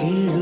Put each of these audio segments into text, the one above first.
quiero.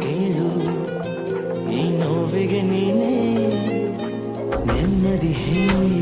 ಕೇಳು. ಈ ನೋವಿಗೆ ನೀನೇ ನೆಮ್ಮದಿ ಹೇಳು.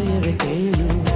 I you, can you?